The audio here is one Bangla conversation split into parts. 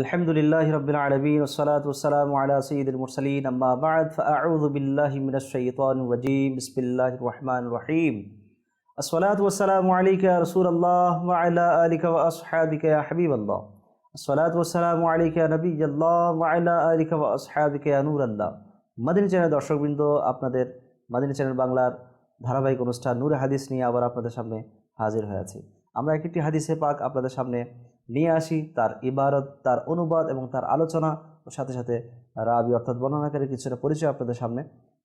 আলহামদুলিল্লাহ রবিল আলমিন ওসালাতাম আলা সঈদুল মুরসলিন, আম্মা বাদ ফাউজবিল্লাহিমিনশাইতানজিম বিসমিল্লাহ রহমান রহিম। আসসালাতু ওয়াসসালামু আলাইকা রাসূলুল্লাহ, ওয়া আলা আলিকা ওয়া আসহাবিকা ইয়া হাবিবাল্লাহ। আসসালাতু ওয়াসসালামু আলাইকা নবিয়্যাল্লাহ, ওয়া আলা আলিকা ওয়া আসহাবিকা ইয়া মাদিনী চ্যানেল দর্শকবৃন্দ, আপনাদের মাদিনী চ্যানেল বাংলার ধারাবাহিক অনুষ্ঠান নূর হাদিস নিয়ে আবার আপনাদের সামনে হাজির হয়ে আছি। আমরা একটি হাদিসে পাক আপনাদের সামনে নিয়ে আসি, তার ইবারত, তার অনুবাদ এবং তার আলোচনা ও সাথে সাথে রাবি অর্থাৎ বর্ণনাকারী কিছুটা পরিচয় আপনাদের সামনে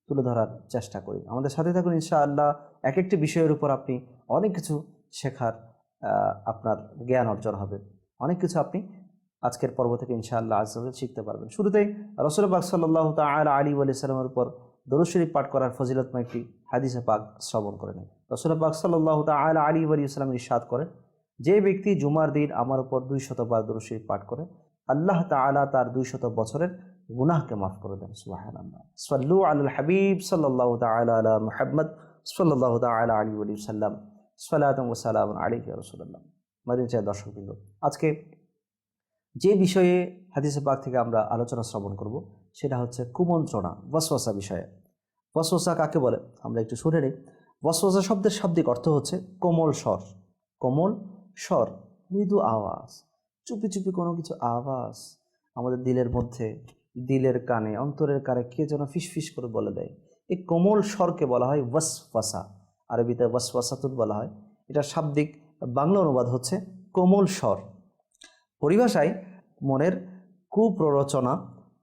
তুলে ধরার চেষ্টা করি। আমাদের সাথে থাকুন ইনশাআল্লাহ এক একটি বিষয়ের উপর আপনি অনেক কিছু শেখার আপনার জ্ঞান অর্জন হবে। অনেক কিছু আপনি আজকের পর্ব থেকে ইনশাআল্লাহ আজ শিখতে পারবেন। শুরুতেই রসুল পাক সাল্লাহ তালা আলী আলি সাল্লামের উপর দরুদ শরীফ পাঠ করার ফজিলতময় একটি হাদিসে পাক শ্রবণ করে নেই রসুল পাক সাল্লাহ তালা আলী আলী ইসলাম ইরশাদ করেন যে ব্যক্তি জুমার দিন আমার উপর দুই শতবার দরুদ শরীফ পাঠ করে, আল্লাহ তাআলা তার দুই শত বছরের গুনাহকে মাফ করে দেন সাল্লু আলাল হাবিব সাল্লাল্লাহু তাআলা আলা মুহাম্মদ সাল্লাল্লাহু তাআলা আলাইহি ওয়া সাল্লাম। আলাইহি ইয়া রাসূলুল্লাহ। মাদিনা চাই দর্শকবৃন্দ আজকে যে বিষয়ে হাদিসে পাক থেকে আমরা আলোচনা শ্রবণ করব, সেটা হচ্ছে কুমন্ত্রণা, ওয়াসওয়াসা বিষয়ে। ওয়াসওয়াসা কাকে বলে? আমরা একটু শুনে নিই। ওয়াসওয়াসা শব্দের শাব্দিক অর্থ হচ্ছে কোমল স্বর। কোমল স্বর, মৃদু আওয়াজ, চুপি চুপি কোনো কিছু আওয়াজ আমাদের দিলের মধ্যে, দিলের কানে, অন্তরের কানে কে যেন ফিসফিস করে বলে দেয়। এই কোমল স্বরকে বলা হয় ওয়াসওয়াসা, আরবিতে ওয়াসওয়াসাতুন বলা হয়। এটা শাব্দিক, বাংলা অনুবাদ হচ্ছে কোমল স্বর। পরিভাষায় মনের কুপ্ররোচনা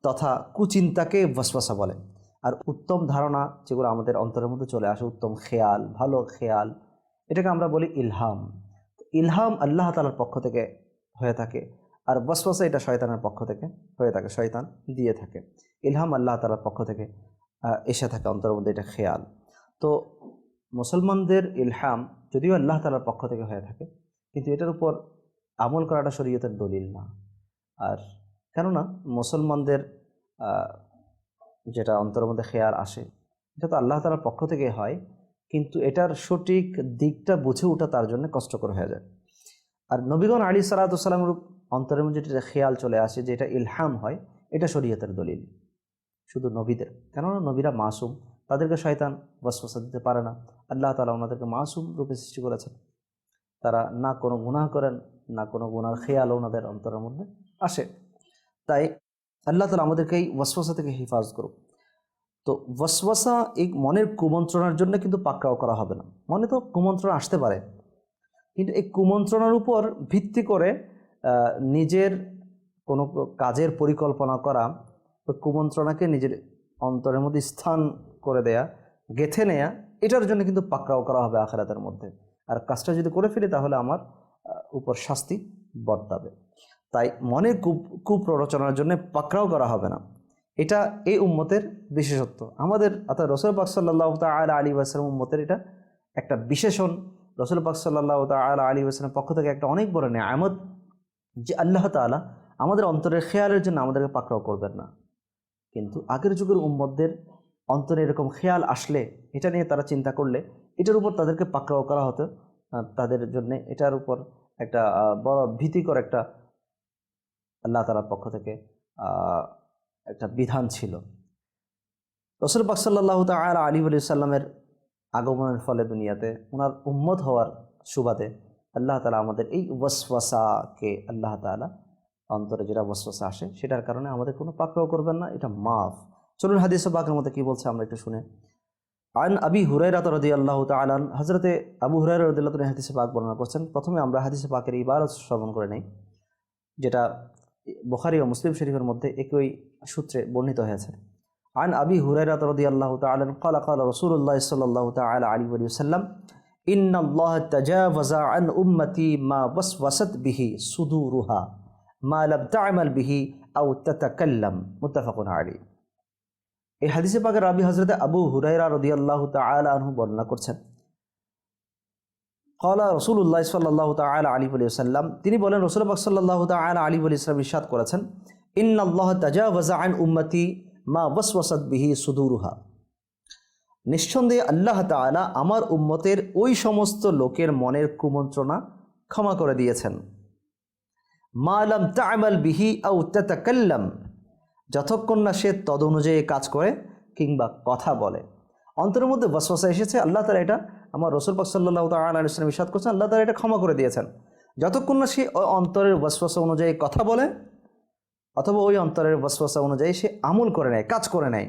তথা কুচিন্তাকে ওয়াসওয়াসা বলে। আর উত্তম ধারণা যেগুলো আমাদের অন্তরের মধ্যে চলে আসে, উত্তম খেয়াল, ভালো খেয়াল, এটাকে আমরা বলি ইলহাম। ইলহাম আল্লাহ তালার পক্ষ থেকে হয়ে থাকে আর বসবসা এটা শয়তানের পক্ষ থেকে হয়ে থাকে, শয়তান দিয়ে থাকে। ইলহাম আল্লাহ তালার পক্ষ থেকে এসে থাকে অন্তরের মধ্যে এটা খেয়াল। তো মুসলমানদের ইলহাম যদিও আল্লাহ তালার পক্ষ থেকে হয়ে থাকে, কিন্তু এটার উপর আমল করাটা শরীয়তের দলিল না। আর কেননা মুসলমানদের যেটা অন্তরের মধ্যে খেয়াল আসে, এটা তো আল্লাহ তালার পক্ষ থেকে হয় কিন্তু এটার সঠিক দিকটা বুঝে ওঠা তার জন্য কষ্টকর হয়ে যায়। আর নবীগণ আলী সালাতামের অন্তরের মধ্যে যেটা খেয়াল চলে আসে যে এটা ইলহাম হয়, এটা শরীয়তের দলিল। শুধু নবীদের। কেননা নবীরা মাসুম, তাদেরকে শয়তান বসবসা দিতে পারে না। আল্লাহ তালা ওনাদেরকে মাসুম রূপে সৃষ্টি করেছেন। তারা না কোনো গুনাহ করেন, না কোনো গুনার খেয়াল ওনাদের অন্তরের মধ্যে আসে। তাই আল্লাহ তালা আমাদেরকে এই ওয়াসওয়াসা থেকে হেফাজত করুক। তো ওয়াসওয়াসা এই মনের কুমন্ত্রণার জন্য কিন্তু পাকড়াও করা হবে না। মনে তো কুমন্ত্রণা আসতে পারে। কিন্তু এই কুমন্ত্রণার উপর ভিত্তি করে নিজের কোনো কাজের পরিকল্পনা করা কুমন্ত্রণাকে নিজের অন্তরের মধ্যে স্থান করে দেয়া, গেথে নেয়া, এটার জন্য কিন্তু পাকড়াও করা হবে আখেরাতের মধ্যে। আর কাজটা যদি করে ফেলি, তাহলে আমার উপর শাস্তি বর্তাবে। তাই মনের কূপ কুপ্ররচনার জন্য পাকড়াও করা হবে না। এটা এই উম্মতের বিশেষত্ব। আমাদের অর্থাৎ রসুল পাক সাল্লাহ তাল আলী ওয়াসালাম উম্মতের এটা একটা বিশেষণ। রসুল পাক সাল্লাহ তাল আলী ওয়াসালামের পক্ষ থেকে একটা অনেক বড় নেয়ামত যে আল্লাহ তাআলা আমাদের অন্তরের খেয়ালের জন্য আমাদেরকে পাকড়াও করবেন না। কিন্তু আগের যুগের উম্মতদের অন্তরে এরকম খেয়াল আসলে, এটা নিয়ে তারা চিন্তা করলে এটার উপর তাদেরকে পাকড়াও করা হতো। তাদের জন্য এটার উপর একটা বড় ভীতিকর একটা আল্লাহ তালার পক্ষ থেকে একটা বিধান ছিল। রসুল পাক সাল্লাহ তালা আলী আলি সাল্লামের আগমনের ফলে দুনিয়াতে ওনার উম্মত হওয়ার সুবাদে আল্লাহ তালা আমাদের এই ওয়াসওয়াসাকে আল্লাহ তালা অন্তরে যেটা ওয়াসওয়াসা আসে সেটার কারণে আমাদের কোনো পাকড়াও করবেন না, এটা মাফ। চলুন হাদিস বাকের মধ্যে কী বলছে আমরা একটু শুনে। আন আবি হুরাইরা রদি আল্লাহ তালান হজরতে আবু হুরাই রদিল্লাহ তিনি হাদিসে পাক বর্ণনা করছেন। প্রথমে আমরা হাদিসে পাকের ইবারত শ্রবণ করে নেই, যেটা বুখারি ও মুসলিম শরীফের মধ্যে একই সূত্রে বর্ণিত হয়েছে عن أبي هريرة رضي الله تعالى عنه قال قال رسول الله صلى الله تعالى عليه وسلم إن الله تجاوز عن أمتي ما وسوست به صدورها ما لم تعمل به أو تتكلم متفق عليه এই হাদিসে পাকের রাবি হজরতে আবু হুরাইরা রদিয়াল্লাহু তাআলা আনহু বর্ণনা করছেন কলা রসুল্লাহ সাল্লাহ তালা আলী আলী সাল্লাম তিনি বলেন রসুল পাক সাল্লাহ তালা আলী আলী ইসলাম ইরশাদ করেছেন ইন্নাল্লাহ তাজাওয়াজা আন উম্মতি মা ওয়াসওয়াসাত বিহি সুদুরুহা। নিঃসন্দেহে আল্লাহ তাআলা আমার উম্মতের ওই সমস্ত লোকের মনের কুমন্ত্রণা ক্ষমা করে দিয়েছেন। মা মালাম তামাল বিহি আউ তাতাকাল্লাম, যতক্ষণ না সে তদ অনুযায়ী কাজ করে কিংবা কথা বলে। অন্তরের মধ্যে বসবাসা এসেছে, আল্লাহ তালা এটা আমার রসুল পাক সাল্লাহ তালাম ইসাদ করছেন, আল্লাহ তালা এটা ক্ষমা করে দিয়েছেন। যতক্ষণ না সে অন্তরের বসবাসা অনুযায়ী কথা বলে অথবা ওই অন্তরের বসবাসা অনুযায়ী সে আমল করে নেয়, কাজ করে নেয়।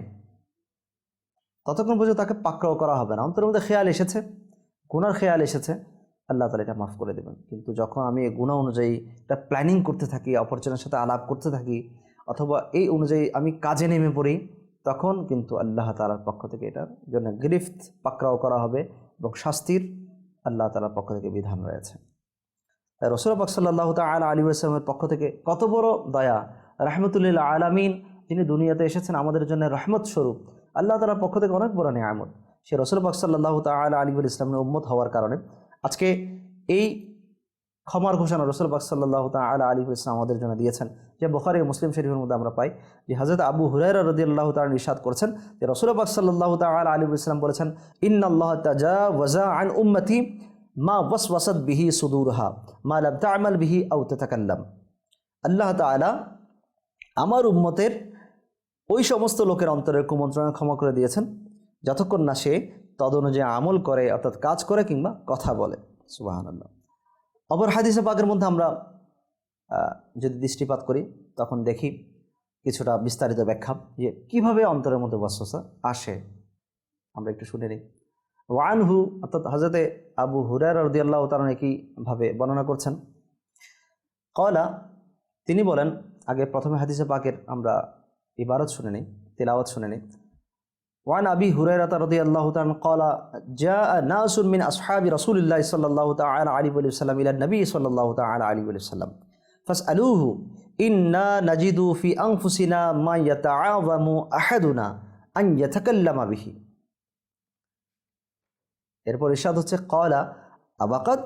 ততক্ষণ পর্যন্ত তাকে পাকড়াও করা হবে না। অন্তরের মধ্যে খেয়াল এসেছে, গুনার খেয়াল এসেছে। আল্লাহ তালা এটা মাফ করে দেবেন। কিন্তু যখন আমি এই গুণা অনুযায়ী এটা প্ল্যানিং করতে থাকি, অপরজনের সাথে আলাপ করতে থাকি, অথবা এই অনুযায়ী আমি কাজে নেমে পড়ি, তখন কিন্তু আল্লাহ তালার পক্ষ থেকে এটার জন্য গ্রিফত পাকড়াও করা হবে এবং শাস্তির আল্লাহ তালার পক্ষ থেকে বিধান রয়েছে। রসুল পাক সাল্লাহ তাল আলী আসলামের পক্ষ থেকে কত বড় দয়া রহমতুল্লাহ আলামিন, যিনি দুনিয়াতে এসেছেন আমাদের জন্য রহমত স্বরূপ। আল্লাহ তালার পক্ষ থেকে অনেক বড় নিয়ামত। সে রসুল পাক সাল্লাহ তাল আলিবুল ইসলামের উম্মত হওয়ার কারণে আজকে এই ক্ষমার ঘোষণা রসুল পাক সাল্লাহ তাল আলিবুল ইসলাম আমাদের জন্য দিয়েছেন, যে বখারি মুসলিম শরীফের মধ্যে আমরা পাই যে হজরত আবু হুরাইরা রদি আল্লাহ তাল নিষাদ করেছেন যে রসুল পাক সাল্লাহ তাল আলিবুল ইসলাম বলেছেন ইন্নআল্লাহ তাজা আন উম্মতি মা ওয়াস ওয়াসাদ বিহি সুদুরহা, মা লাম তামাল বিহি আউ আল্লাহ তালা আমার উম্মতের ওই সমস্ত লোকের অন্তরের কুমন্ত্রণা ক্ষমা করে দিয়েছেন। যতক্ষণ না সে তদ অনুযায়ী আমল করে, অর্থাৎ কাজ করে কিংবা কথা বলে। সুবাহান অপর হাদিসে পাকের মধ্যে আমরা যদি দৃষ্টিপাত করি, তখন দেখি কিছুটা বিস্তারিত ব্যাখ্যা যে কীভাবে অন্তরের মধ্যে বসবাসা আসে। আমরা একটু শুনে নিই। ওয়ানহু অর্থাৎ হজরতে আবু হুরার রদিয়াল্লাহ তারণ একইভাবে বর্ণনা করছেন। কলা তিনি বলেন আগে প্রথমে হাদিসে পাকের আমরা ইবারত শুনে নিই, তেলাওয়াত শুনে নিই। ওয়ান আবি হুরাইরাতা রাদিয়াল্লাহু তাআলা ক্বালা, জাআ নাসুন মিন আসহাবি রাসূলিল্লাহি সাল্লাল্লাহু তাআলা আলাইহি ওয়া সাল্লাম ইলা নবী সাল্লাল্লাহু তাআলা আলাইহি ওয়া সাল্লাম। ফাসআলুহু, ইন্না নাজিদু ফি আনফুসিনা মা ইয়াতাআযামু আহাদুনা আন ইয়াতাকাল্লামা বিহি। এরপর ইরশাদ হচ্ছে, ক্বালা, আবাকাত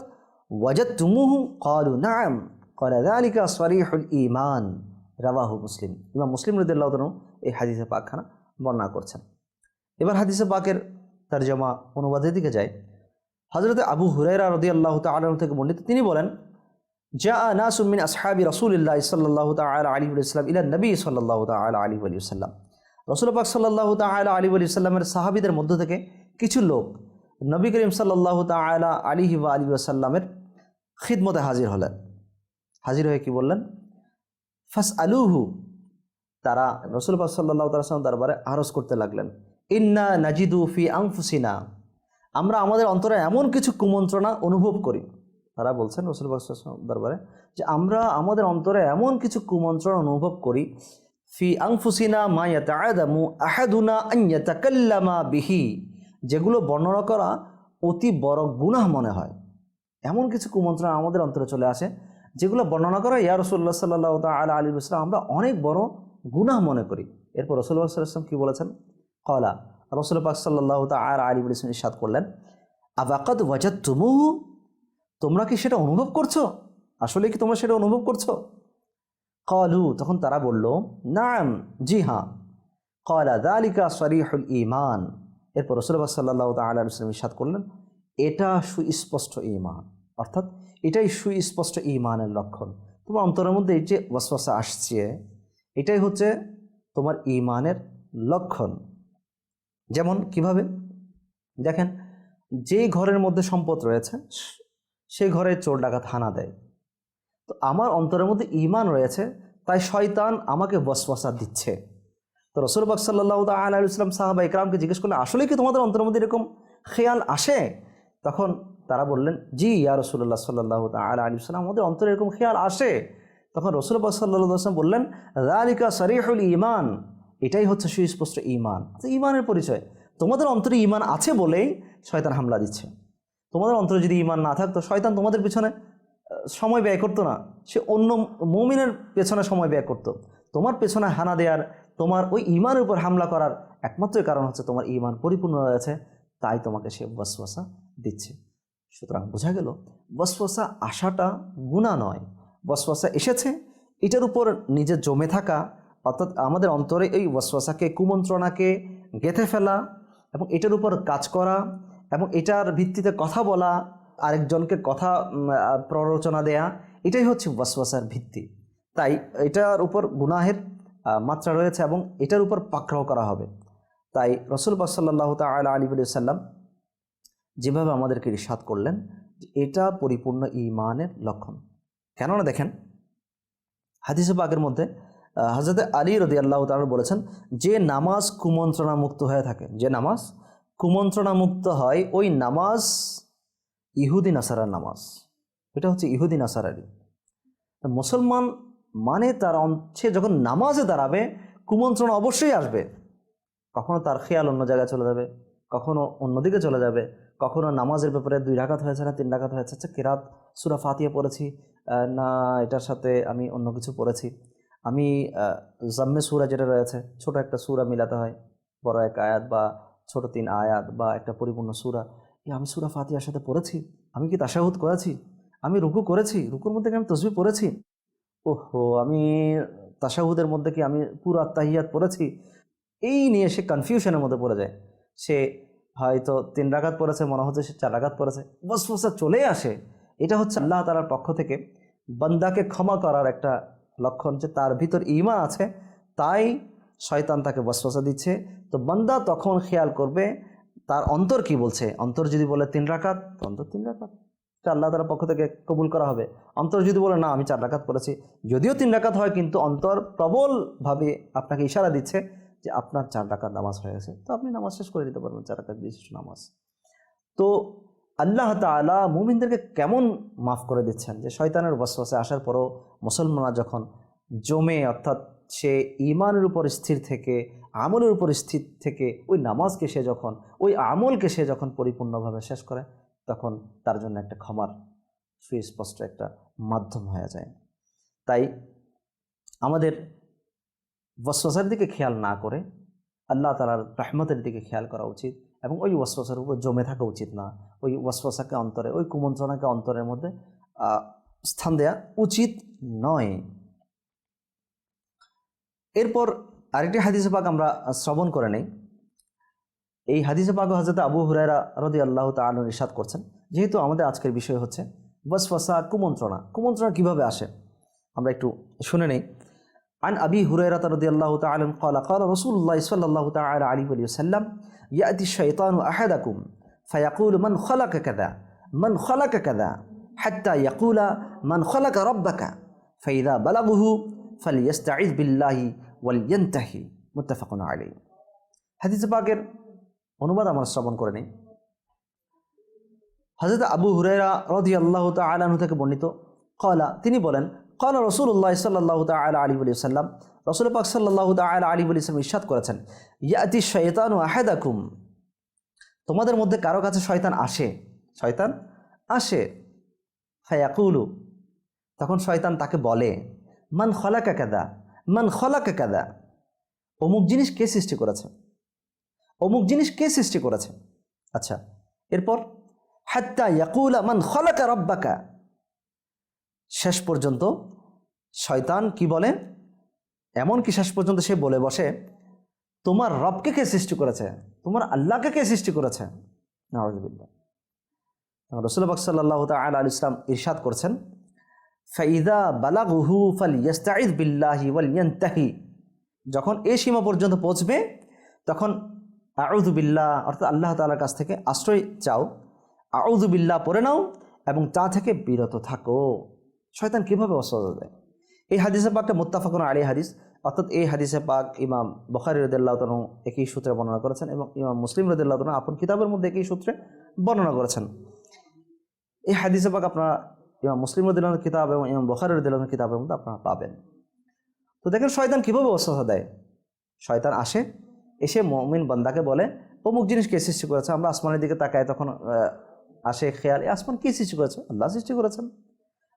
ওয়াজাদতুমুহু? ক্বালু, নাআম। ক্বালা যালিকা সরিহুল ঈমান। রাওয়াহু মুসলিম। ইমাম মুসলিম রাদিয়াল্লাহু তাআলা এই হাদিসে পাকখানা বর্ণনা করছেন। এবার হাদিসে পাকের তরজমা অনুবাদের দিকে যায় হযরত আবু হুরায়রা রাদিয়াল্লাহু তাআলা আনহু থেকে বর্ণিত তিনি বলেন জা নাসু মিন আসহাবি রাসূলিল্লাহ সাল্লাল্লাহু তাআলা আলাইহি ওয়াসাল্লাম ইলা নবী সাল্লাল্লাহু তাআলা আলী ওয়াসাল্লাম। রসুল পাক সাল্লাহ সাল্লাল্লাহু আলী আলাইহি সাল্লামের সাহাবীদের মধ্য থেকে কিছু লোক নবী করিম সাল্লাল্লাহু তাআলা আলাইহি ওয়া আলিহি ওয়াসাল্লামের খিদমতে হাজির হলেন। হাজির হয়ে কি বললেন? ফাস আলুহু তারা রসুল পাক সাল্লাহ তালাম দরবারে আরজ করতে লাগলেন। ইন্না নাজিদু ফি আংফুসিনা আমরা আমাদের অন্তরে এমন কিছু কুমন্ত্রণা অনুভব করি। তারা বলছেন রসুল পাক সাল্লাল্লাহু আলাইহি ওয়াসাল্লাম দরবারে যে আমরা আমাদের অন্তরে এমন কিছু কুমন্ত্রণা অনুভব করি। ফি আংফুসিনা মা ইয়াতাআদামু আহাদুনা আন ইয়াতাকাল্লামা বিহি। যেগুলো বর্ণনা করা অতি বড় গুনাহ মনে হয়। এমন কিছু কুমন্ত্রণা আমাদের অন্তরে চলে আসে। যেগুলো বর্ণনা করা ইয়া রসুল্লাহ সাল্লাহ তালা আলী ইসলাম আমরা অনেক বড় গুনাহ মনে করি। এরপর রসুল্লাহ সাল্লাম কি বলেছেন? কলা রসুল পাক সাল্লাহ আর আলী ইসলাম ইসাদ করলেন আবাকাত ওয়াজাদ তুমুহু তোমরা কি সেটা অনুভব করছ? আসলে কি তোমরা সেটা অনুভব করছ? কলু তখন তারা বলল, নাম, জি হ্যাঁ। কলা দালিকা সরিহুল ইমান এরপর রসুল্লাহ সাল্লাহ তাল ইসলাম ইসাদ করলেন, এটা সুস্পষ্ট ইমান অর্থাৎ এটাই সুস্পষ্ট ইমানের লক্ষণ। তোমার অন্তরের মধ্যে এই যে ওয়াসওয়াসা আসছে, এটাই হচ্ছে তোমার ইমানের লক্ষণ। যেমন কীভাবে? দেখেন যে ঘরের মধ্যে সম্পদ রয়েছে সেই ঘরে চোর ডাকাত হানা দেয়। তো আমার অন্তরের মধ্যে ইমান রয়েছে, তাই শয়তান আমাকে ওয়াসওয়াসা দিচ্ছে। তো রসুল বাক সাল্লাহ ইসলাম সাহাবা ইকরামকে জিজ্ঞেস করলে আসলে কি তোমাদের অন্তরের মধ্যে এরকম খেয়াল আসে? তখন তারা বললেন, জি, ইয়া রসুল্লাহ সাল্লাহ তাল আলী সাল্লাম আমাদের অন্তরে এরকম খেয়াল আসে? তখন রসুল বাক সাল্লাহ আসলাম বললেন রালিকা সরিহুল ইমান এটাই হচ্ছে সুস্পষ্ট ইমান ইমানের পরিচয়। তোমাদের অন্তরে ইমান আছে বলেই শয়তান হামলা দিচ্ছে। তোমাদের অন্তরে যদি ইমান না থাকতো, শয়তান তোমাদের পিছনে সময় ব্যয় করতো না। সে অন্য মমিনের পেছনে সময় ব্যয় করতো। তোমার পেছনে হানা দেওয়ার তোমার ওই ইমানের উপর হামলা করার একমাত্র কারণ হচ্ছে তোমার ইমান পরিপূর্ণ রয়েছে তাই তোমাকে সে বসবসা দিচ্ছে। সুতরাং বোঝা গেল, বসবসা আসাটা গুণা নয়। বসবসা এসেছে, এটার উপর নিজে জমে থাকা, অর্থাৎ আমাদের অন্তরে এই ওয়াসওয়াসাকে কুমন্ত্রণাকে গেঁথে ফেলা এবং এটার উপর কাজ করা এবং এটার ভিত্তিতে কথা বলা, আরেকজনকে কথা প্ররোচনা দেয়া, এটাই হচ্ছে ওয়াসওয়াসার ভিত্তি। তাই এটার উপর গুনাহের মাত্রা রয়েছে এবং এটার উপর পাকড়াও করা হবে। তাই রসুল পাক সাল্লাহ তাল আলী সাল্লাম যেভাবে আমাদেরকে ইরশাদ করলেন এটা পরিপূর্ণ ইমানের লক্ষণ। কেননা দেখেন, হাদিসে পাকের মধ্যে হজরত আলী রদি আল্লাহ তাআলা বলেছেন, যে নামাজ কুমন্ত্রণামুক্ত হয়ে থাকে, যে নামাজ কুমন্ত্রণামুক্ত হয় ওই নামাজ ইহুদি নাসারার নামাজ। এটা হচ্ছে ইহুদি নাসারারি মুসলমান মানে তার সে যখন নামাজে দাঁড়াবে, কুমন্ত্রণা অবশ্যই আসবে। কখনো তার খেয়াল অন্য জায়গায় চলে যাবে, কখনো অন্যদিকে চলে যাবে। কখনো নামাজের ব্যাপারে দুই রাকাত হয়েছে না তিন রাকাত হয়েছে? আচ্ছা কেরাত সুরা ফাতিয়া পড়েছি। না, এটার সাথে আমি অন্য কিছু পড়েছি। আমি জাম্মে সুরা যেটা রয়েছে, ছোট একটা সুরা মিলাতে হয়। বড় এক আয়াত বা ছোট তিন আয়াত বা একটা পরিপূর্ণ সুরা। আমি সুরা ফাতিয়ার সাথে পড়েছি? আমি কি তাশাহুদ করেছি? আমি রুকু করেছি? রুকুর মধ্যে কি আমি তসবি পড়েছি? ওহো, আমি তাশাহুদের মধ্যে কি আমি পুরো তাহিয়াত পড়েছি? এই নিয়ে সে কনফিউশনের মধ্যে পড়ে যায়। সে হয়তো তিন রাগাত পড়েছে, মনে হচ্ছে সে চার রাগাত পড়েছে। বস, বসা চলে আসে। এটা হচ্ছে আল্লাহ তালার পক্ষ থেকে বান্দাকে ক্ষমা করার একটা লক্ষণ যে তার ভিতর ইমা আছে, তাই শয়তান তাকে বসবসা দিচ্ছে। তো বান্দা তখন খেয়াল করবে, তার অন্তর কি বলছে? অন্তর যদি বলে তিন রাকাত তো অন্তর তিন রাকাত? এটা আল্লাহ তালার পক্ষ থেকে কবুল করা হবে। অন্তর যদি বলে, না, আমি চার রাকাত পড়েছি। যদিও তিন রাকাত হয়, কিন্তু অন্তর প্রবলভাবে আপনাকে ইশারা দিচ্ছে। যে আপনার চার রাকাত নামাজ হয়ে গেছে, তো আপনি নামাজ শেষ করে দিতে পারবেন, চার রাকাত বিশিষ্ট নামাজ। তো আল্লাহ তালা মুমিনদেরকে কেমন মাফ করে দিচ্ছেন? যে শয়তানের বসবাসে আসার পরও মুসলমানরা যখন জমে, অর্থাৎ সে ইমানের উপর স্থির থেকে, আমলের উপর স্থির থেকে, ওই নামাজকে সে যখন, ওই আমলকে সে যখন পরিপূর্ণভাবে শেষ করে, তখন তার জন্য একটা ক্ষমার সুস্পষ্ট একটা মাধ্যম হয়ে যায়। তাই আমাদের ওয়াসওয়াসার দিকে খেয়াল না করে আল্লাহ তালার রহমতের দিকে খেয়াল করা উচিত এবং ওই ওয়াসওয়াসার উপর জমে থাকা উচিত না। ওই ওয়াসওয়াসাকে অন্তরে, ওই কুমন্ত্রণাকে অন্তরের মধ্যে স্থান দেয়া উচিত নয়। এরপর আরেকটি হাদিসে পাক আমরা শ্রবণ করে নেই। এই হাদিসে পাক হজরত আবু হুরায়রা রদি আল্লাহ তালু ইরশাদ করছেন, যেহেতু আমাদের আজকের বিষয় হচ্ছে ওয়াসওয়াসা কুমন্ত্রণা। কুমন্ত্রণা কীভাবে আসে? আমরা একটু শুনে নেই। عن أبي هريرة رضي الله تعالى عنه قال قال رسول الله صلى الله تعالى عليه وسلم يأتي الشيطان أحدكم فيقول من خلق كذا من خلق كذا حتى يقول من خلق ربك فإذا بلغه فليستعذ بالله ولينتهي متفق عليه হাদিস পাকের অনুবাদ আমরা শ্রবণ করে নেই হজরত আবু হুরেরা রদি আল্লাহ তালু থেকে বর্ণিত কলা তিনি বলেন কলা রসুল্লাহ সাল্লাহ তাল আলী আলী সাল্লাম রসুল পাক সাল্লাহ তাল আলী আলী সাল্লাম ইসাদ করেছেন, ইয়াতি শয়তানু আহেদাকুম তোমাদের মধ্যে কারও কাছে শয়তান আসে? শয়তান আসে। ফায়াকুলু। তখন শয়তান তাকে বলে, মান খলাকা কাদা মান খলাকা কাদা অমুক জিনিস কে সৃষ্টি করেছে? অমুক জিনিস কে সৃষ্টি করেছে? আচ্ছা এরপর, হাত্তা ইয়াকুলা মান খলাকা রব্বাকা শেষ পর্যন্ত শয়তান কি বলে? এমন কি শেষ পর্যন্ত সে বলে বসে, তোমার রবকে কে সৃষ্টি করেছে? তোমার আল্লাহকে কে সৃষ্টি করেছে? রসুলবাক সাল্লাহ তাল আল ইসলাম ইরশাদ করছেন, ফাইদা বালাগুহু ফাল বিল্লাহি ওয়াল যখন এই সীমা পর্যন্ত পৌঁছবে, তখন আউদুবিল্লাহ অর্থাৎ আল্লাহ তালার কাছ থেকে আশ্রয় চাও আউদুবিল্লাহ পড়ে নাও এবং তা থেকে বিরত থাকো। শয়তান কীভাবে অসহজ দেয়? এই হাদিসে পাকটা মোত্তাফাকুন আলী হাদিস, অর্থাৎ এই হাদিসে পাক ইমাম বখারি রদুল্লাহ একই সূত্রে বর্ণনা করেছেন এবং ইমাম মুসলিম রদুল্লাহ তনু আপন কিতাবের মধ্যে একই সূত্রে বর্ণনা করেছেন। এই হাদিসে পাক আপনারা ইমাম মুসলিম রদুল্লাহ কিতাব এবং ইমাম বখারি রদুল্লাহ কিতাবের মধ্যে আপনারা পাবেন। তো দেখেন শয়তান কীভাবে অসহজ দেয়? শয়তান আসে, এসে মমিন বান্দাকে বলে, অমুক জিনিসকে সৃষ্টি করেছে? আমরা আসমানের দিকে তাকাই তখন আসে খেয়াল আসমান কী সৃষ্টি করেছে? আল্লাহ সৃষ্টি করেছেন।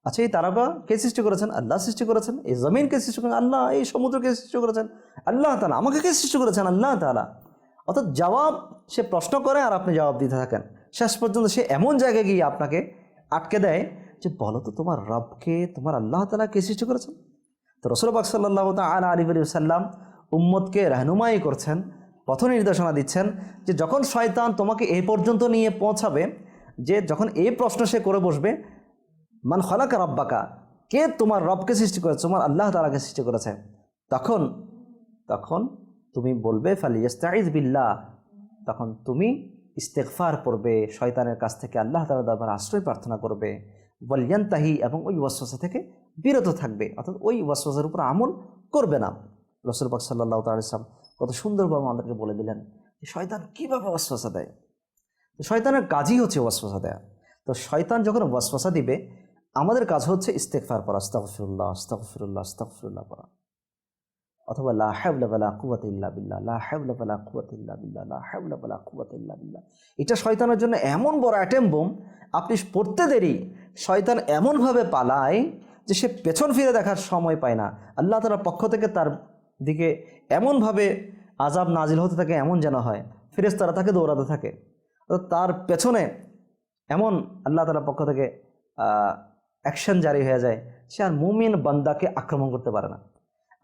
আচ্ছা এই তারকা কে সৃষ্টি করেছেন? আল্লাহ সৃষ্টি করেছেন। এই জমিন কে সৃষ্টি করেছেন? আল্লাহ, এই সমুদ্র কে সৃষ্টি করেছেন? আল্লাহ তালা আমাকে কে সৃষ্টি করেছেন? আল্লাহ তালা অর্থাৎ জবাব, সে প্রশ্ন করে আর আপনি জবাব দিতে থাকেন। শেষ পর্যন্ত সে এমন জায়গায় গিয়ে আপনাকে আটকে দেয় যে, বলো তো তোমার রবকে, তোমার আল্লাহ তালা কে সৃষ্টি করেছেন? তো রসুল পাক সাল্লাহ তালা আলী আলী সাল্লাম উম্মতকে রাহনুমাই করছেন পথ নির্দেশনা দিচ্ছেন যে, যখন শয়তান তোমাকে এই পর্যন্ত নিয়ে পৌঁছাবে, যে, যখন এই প্রশ্ন সে করে বসবে মান খলাকা রব্বাকা, কে তোমার রবকে সৃষ্টি করেছে? তোমার আল্লাহ তালাকে সৃষ্টি করেছে। তখন তখন তুমি বলবে ফালিয়াস্তাইজ বিল্লাহ। তখন তুমি ইস্তেকফার করবে, শয়তানের কাছ থেকে আল্লাহ তালা দরবার আশ্রয় প্রার্থনা করবে। বলিয়ান্তাহি এবং ওই ওয়াসওয়াসা থেকে বিরত থাকবে। অর্থাৎ ওই ওয়াসওয়াসার উপর আমল করবে না। রসুল পাক সাল্লাহ তালাম কত সুন্দরভাবে আমাদেরকে বলে দিলেন যে, শয়তান কীভাবে ওয়াসওয়াসা দেয়? তো শয়তানের কাজই হচ্ছে ওয়াসওয়াসা দেয়া। তো শয়তান যখন ওয়াসওয়াসা দিবে আমাদের কাজ হচ্ছে ইস্তেকফার করা আস্তাগফিরুল্লাহ আস্তাগফিরুল্লাহ আস্তাগফিরুল্লাহ করা অথবা লা হাওলা ওয়ালা কুওয়াতা ইল্লা বিল্লাহ, লা হাওলা ওয়ালা কুওয়াতা ইল্লা বিল্লাহ, লা ওয়ালা কুওয়াতা ইল্লা বিল্লাহ। এটা শয়তানের জন্য এমন বড় অ্যাটেম বোম আপনি পড়তে দেরি, শয়তান এমনভাবে পালায় যে সে পেছন ফিরে দেখার সময় পায় না। আল্লাহ তালার পক্ষ থেকে তার দিকে এমনভাবে আজাব নাজিল হতে থাকে, এমন যেন হয়, ফেরেশতারা তাকে দৌড়াতে থাকে। তার পেছনে এমন আল্লাহ তালার পক্ষ থেকে অ্যাকশন জারি হয়ে যায়, সে আর মুমিন বান্দাকে আক্রমণ করতে পারে না।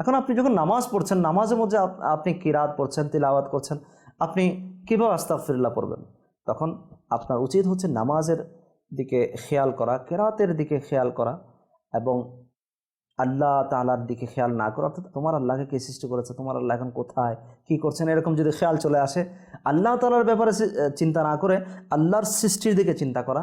এখন আপনি যখন নামাজ পড়ছেন, নামাজের মধ্যে আপনি কিরাত পড়ছেন, তিলাওয়াত করছেন, আপনি কীভাবে আস্তাফিরুল্লাহ পড়বেন? তখন আপনার উচিত হচ্ছে নামাজের দিকে খেয়াল করা, কেরাতের দিকে খেয়াল করা এবং আল্লাহ তালার দিকে খেয়াল না করা। অর্থাৎ তোমার আল্লাহকে কে সৃষ্টি করেছে, তোমার আল্লাহ এখন কোথায়, কি করছেন, এরকম যদি খেয়াল চলে আসে, আল্লাহ তালার ব্যাপারে চিন্তা না করে আল্লাহর সৃষ্টির দিকে চিন্তা করা।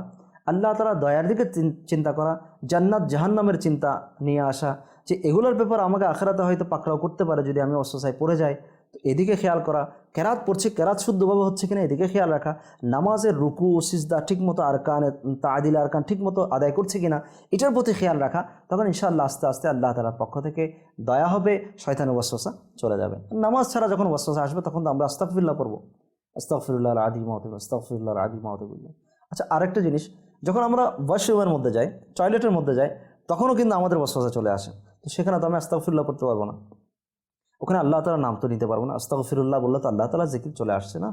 আল্লাহ তালা দয়ার দিকে চিন্তা করা, জান্নাত জাহান্নামের চিন্তা নিয়ে আসা, যে এগুলোর ব্যাপার আমাকে আখেরাতে হয়তো পাকড়াও করতে পারে যদি আমি অস্বসায় পড়ে যাই। তো এদিকে খেয়াল করা, কেরাত পড়ছে, কেরাত শুদ্ধভাবে হচ্ছে কিনা এদিকে খেয়াল রাখা, নামাজের রুকু, সিজদা ঠিকমতো আরকান, তাদিল আরকান ঠিকমতো আদায় করছে কিনা, এটার প্রতি খেয়াল রাখা, তখন ইনশাআল্লাহ আস্তে আস্তে আল্লাহ তালার পক্ষ থেকে দয়া হবে, শয়তানের ওয়াসওয়াসা চলে যাবে। নামাজ ছাড়া যখন ওয়াসওয়াসা আসবে, তখন তো আমরা আস্তাফিল্লাহ পড়ব আস্তাফিরুল্লাহ আদি মাহতুব আস্তাফিরুল্লাহ আদি মাহতুবুল্লাহ আচ্ছা আরেকটা জিনিস যখন আমরা ওয়াশরুমের মধ্যে যাই টয়লেটের মধ্যে যাই, তখনও কিন্তু আমাদের ওয়াসওয়াসা চলে আসে। তো সেখানে তো আমি আস্তাফিরুল্লাহ করতে পারব না। ওখানে আল্লাহ তালার নাম তো নিতে পারব না। আস্তাগফিরুল্লাহ বললে তো আল্লাহ তালা জিকির চলে আসছে না?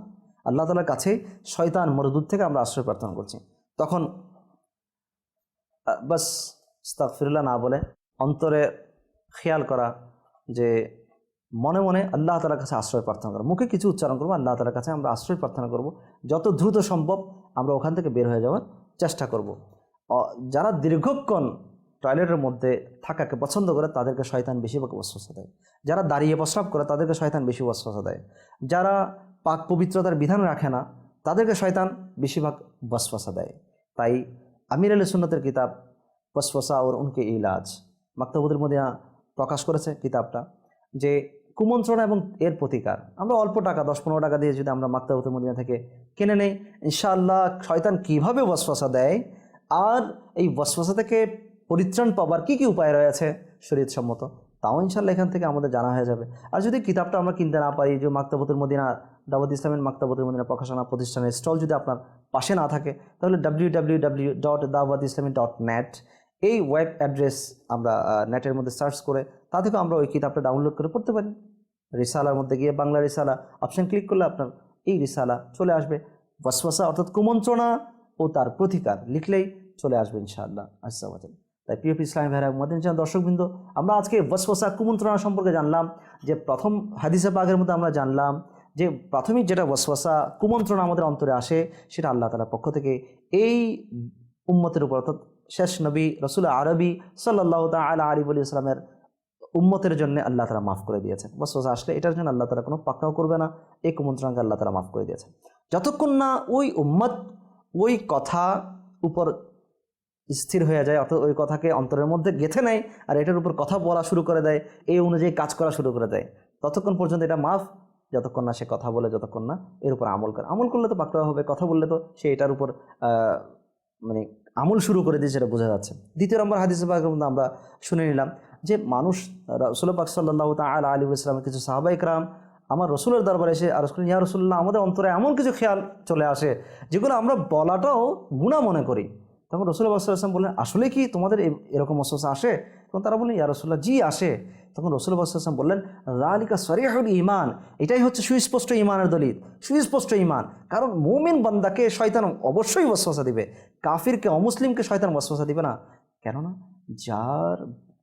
আল্লাহ তালার কাছেই শয়তান মরদুদ থেকে আমরা আশ্রয় প্রার্থনা করছি। তখন বাস, আস্তাগফিরুল্লাহ না বলে অন্তরে খেয়াল করা যে মনে মনে আল্লাহ তালার কাছে আশ্রয় প্রার্থনা করা। মুখে কিছু উচ্চারণ করব, আল্লাহ তালার কাছে আমরা আশ্রয় প্রার্থনা করব। যত দ্রুত সম্ভব আমরা ওখান থেকে বের হয়ে যাওয়ার চেষ্টা করব। যারা দীর্ঘক্ষণ টয়লেটের মধ্যে থাকাকে পছন্দ করে, তাদেরকে শয়তান বেশিরভাগ ওয়াসওয়াসা দেয়। যারা দাঁড়িয়ে প্রস্রাব করে, তাদেরকে শয়তান বেশি ওয়াসওয়াসা দেয়। যারা পাক পবিত্রতার বিধান রাখে না, তাদেরকে শয়তান বেশিরভাগ ওয়াসওয়াসা দেয়। তাই আমির আলী সুন্নতের কিতাব ওয়াসওয়াসা ওর উনকে ইলাজ। মাক্তাবুদের মধ্যে প্রকাশ করেছে কিতাবটা যে কুমন্ত্রণা এবং এর প্রতিকার। আমরা অল্প টাকা, দশ পনেরো টাকা দিয়ে যদি আমরা মাক্তাবুতের মদিনা থেকে কিনে নেই, ইনশাআল্লাহ শয়তান কীভাবে ওয়াসওয়াসা দেয়? আর এই ওয়াসওয়াসা থেকে পরিত্রাণ পাবার কি কি উপায় রয়েছে? শরীর সম্মত তাও ইনশাল্লাহ এখান থেকে আমাদের জানা হয়ে যাবে। আর যদি কিতাবটা আমরা কিনতে না পারি, যে মাক্তাবতুল মদিনা দাওয়াত ইসলামের মাক্তাবতুল মদিনা প্রকাশনা প্রতিষ্ঠানের স্টল যদি আপনার পাশে না থাকে, তাহলে W W W dot dot net এই ওয়েব অ্যাড্রেস আমরা নেটের মধ্যে সার্চ করে, তা থেকে আমরা ওই কিতাবটা ডাউনলোড করে পড়তে পারি। রিসালার মধ্যে গিয়ে বাংলা রিসালা অপশন ক্লিক করলে আপনার এই রিসালা চলে আসবে। ওয়াসওয়াসা অর্থাৎ কুমন্ত্রণা ও তার প্রতিকার লিখলেই চলে আসবে ইনশাআল্লাহ। আসসালাম তাই প্রিয় ইসলামী ভাইরা মদিন দর্শকবৃন্দ, আমরা আজকে ওয়াসওয়াসা কুমন্ত্রণা সম্পর্কে জানলাম, যে প্রথম হাদিসা পাকের মধ্যে আমরা জানলাম, যে প্রাথমিক যেটা ওয়াসওয়াসা কুমন্ত্রণা আমাদের অন্তরে আসে, সেটা আল্লাহ তালার পক্ষ থেকে এই উম্মতের উপর, অর্থাৎ শেষ নবী, রসুল আরবি সাল্লাহ তালা আলী ইসলামের উম্মতের জন্য আল্লাহ তারা মাফ করে দিয়েছেন। ওয়াসওয়াসা আসলে এটার জন্য আল্লাহ তারা কোনো পাক্কাও করবে না, এই কুমন্ত্রণাকে আল্লাহ তারা মাফ করে দিয়েছেন। যতক্ষণ না ওই উম্মত ওই কথা উপর স্থির হয়ে যায়, অর্থাৎ ওই কথাকে অন্তরের মধ্যে গেঁথে নেয় আর এটার উপর কথা বলা শুরু করে দেয়, এই অনুযায়ী কাজ করা শুরু করে দেয়। ততক্ষণ পর্যন্ত এটা মাফ, যতক্ষণ না সে কথা বলে, যতক্ষণ না এর উপর আমল করে। আমল করলে তো পাকড়া হবে, কথা বললে তো সে এটার উপর মানে আমল শুরু করে দিয়ে সেটা বোঝা যাচ্ছে। দ্বিতীয় নম্বর হাদিস আমরা শুনে নিলাম যে মানুষ রসুল পাক সাল্লাহ তাল আলী ইসলামের কিছু সাহাবাইক রাম আমার রসুলের দরবারে এসে আর রসুল ইয়া রসুল্লাহ আমাদের অন্তরে এমন কিছু খেয়াল চলে আসে যেগুলো আমরা বলাটাও গুণা মনে করি। তখন রসুল বাসাম বললেন, আসলে কি তোমাদের এরকম অস্বসা আসে? তখন তারা বললেন, ইয়া রসুল্লাহ জি আসে। তখন রসুল বাসাম বললেন রালিকা সরিয়াহুল ইমান এটাই হচ্ছে সুস্পষ্ট ইমানের দলিত সুস্পষ্ট ইমান কারণ মুমিন বান্দাকে শয়তান অবশ্যই ওয়াসওয়াসা দিবে, কাফিরকে অমুসলিমকে শয়তান ওয়াসওয়াসা দিবে না। কেননা যার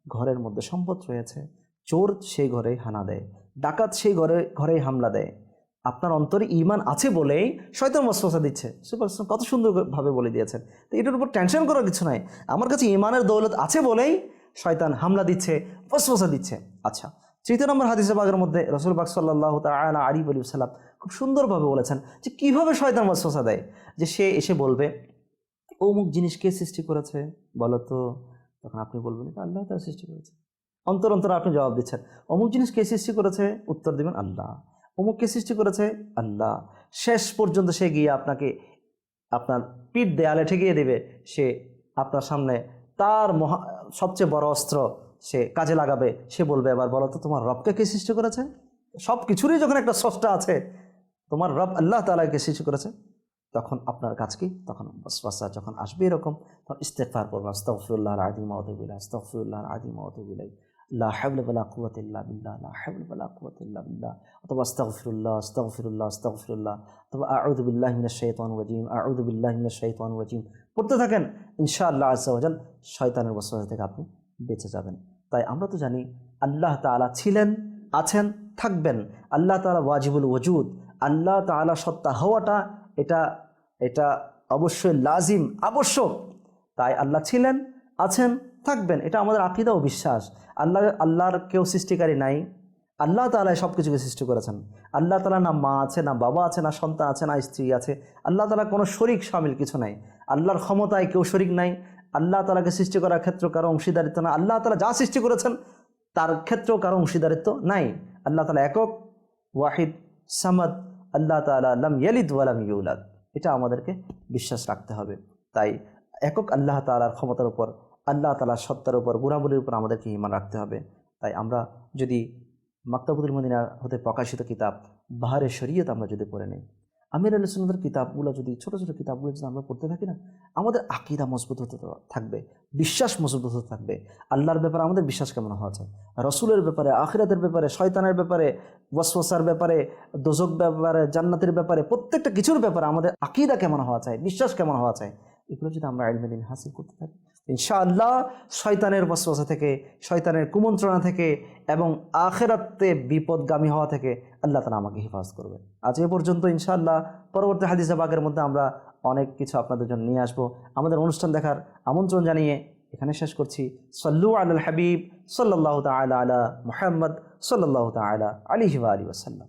ঘরের মধ্যে সম্পদ রয়েছে। চোর সেই ঘরে হানা দেয়। ডাকাত সেই ঘরে, ঘরেই হামলা দেয়। আপনার অন্তরে ইমান আছে বলেই শয়তান ওয়াসওয়াসা দিচ্ছে। সুপার কত সুন্দরভাবে বলে দিয়েছেন। তো এটার উপর টেনশন করার কিছু নাই। আমার কাছে ইমানের দৌলত আছে বলেই শয়তান হামলা দিচ্ছে ওয়াসওয়াসা দিচ্ছে। আচ্ছা তৃতীয় নম্বর হাদিসে বাগের মধ্যে রসুল বাক সাল্লাহ তালা আলী আলী সাল্লাম খুব সুন্দরভাবে বলেছেন যে কীভাবে শয়তান ওয়াসওয়াসা দেয়। যে সে এসে বলবে, অমুক জিনিস কে সৃষ্টি করেছে? বলো তো তখন আপনি বলবেন এটা আল্লাহ তারা সৃষ্টি করেছে। অন্তর অন্তর আপনি জবাব দিচ্ছেন। অমুক জিনিস কে সৃষ্টি করেছে? উত্তর দিবেন আল্লাহ। অমুক কে সৃষ্টি করেছে? আল্লাহ। শেষ পর্যন্ত সে গিয়ে আপনাকে আপনার পিঠ দেয়ালে ঠেকিয়ে দেবে। সে আপনার সামনে তার মহা, সবচেয়ে বড় অস্ত্র সে কাজে লাগাবে। সে বলবে এবার বলো তো, তোমার রবকে কে সৃষ্টি করেছে? সব কিছুরই যখন একটা স্রষ্টা আছে, তোমার রব আল্লাহ তালাকে সৃষ্টি করেছে? তখন আপনার কাজ কি? তখন বসবাসা যখন আসবে এরকম, তখন ইস্তেফার করবেন। আস্তফরুল্লাহ আদি মহতবিল্লা আস্তফরুল্লাহ আদি মহতবিল্লাই লা হাবল বলা কুয়াত বিল্লাহ মিনাশ পড়তে থাকেন শয়তানের ওয়াসওয়াসা থেকে আপনি বেঁচে যাবেন। তাই আমরা তো জানি, আল্লাহ তাআলা ছিলেন, আছেন, থাকবেন। আল্লাহ তাআলা ওয়াজিবুল ওজুদ আল্লাহ তাআলা সত্তা হওয়াটা, এটা এটা অবশ্যই লাজিম, আবশ্যক। তাই আল্লাহ ছিলেন, আছেন, থাকবেন। এটা আমাদের আকিদা ও বিশ্বাস। আল্লাহ, আল্লাহর কেউ সৃষ্টিকারী নাই। আল্লাহ তালা সব কিছুকে সৃষ্টি করেছেন। আল্লাহ তালা না মা আছে, না বাবা আছে, না সন্তান আছে, না স্ত্রী আছে। আল্লাহ তালা কোনো শরিক সামিল কিছু নাই। আল্লাহর ক্ষমতায় কেউ শরিক নাই। আল্লাহ তালাকে সৃষ্টি করার ক্ষেত্র কারও অংশীদারিত্ব না আল্লাহ তালা যা সৃষ্টি করেছেন, তার ক্ষেত্রেও কারও অংশীদারিত্ব নাই। আল্লাহ তালা একক, ওয়াহিদ, সামাদ। আল্লাহ তালা লাম ইয়ালিদ ওয়ালাম ইউলাদ। এটা আমাদেরকে বিশ্বাস রাখতে হবে। তাই একক আল্লাহ তালার ক্ষমতার উপর, আল্লাহ তালার সত্তার উপর, গুণাবলীর উপর আমাদেরকে ইমান রাখতে হবে। তাই আমরা যদি মাক্তাবুদুল মদিনার হতে প্রকাশিত কিতাব, বাহারে শরীয়ত আমরা যদি পড়ে নিই আমির আল সুন্দর কিতাবগুলো যদি, ছোটো ছোটো কিতাবগুলো যদি আমরা পড়তে থাকি না, আমাদের আকিদা মজবুত হতে থাকবে, বিশ্বাস মজবুত হতে থাকবে। আল্লাহর ব্যাপারে আমাদের বিশ্বাস কেমন হওয়া যায়? রসুলের ব্যাপারে, আখিরাতের ব্যাপারে, শয়তানের ব্যাপারে, ওয়াসওয়াসার ব্যাপারে, দোজক ব্যাপারে, জান্নাতের ব্যাপারে, প্রত্যেকটা কিছুর ব্যাপারে আমাদের আকিদা কেমন হওয়া চাই বিশ্বাস কেমন হওয়া চাই এগুলো যদি আমরা আলমেদিন হাসিল করতে থাকি। ইনশাআল্লাহ শয়তানের বসবাসা থেকে, শয়তানের কুমন্ত্রণা থেকে এবং আখেরাতে বিপদগামী হওয়া থেকে আল্লাহ তালা আমাকে হেফাজ করবে আজ এ পর্যন্ত ইনশাআল্লাহ পরবর্তী হাদিসে বাগের মধ্যে আমরা অনেক কিছু আপনাদের জন্য নিয়ে আসব। আমাদের অনুষ্ঠান দেখার আমন্ত্রণ জানিয়ে এখানে শেষ করছি। সল্লু আল হাবিব সাল্লাহ তালা আলা মোহাম্মদ সাল্লাহ তালা আলিহি আলী ওসাল্লাম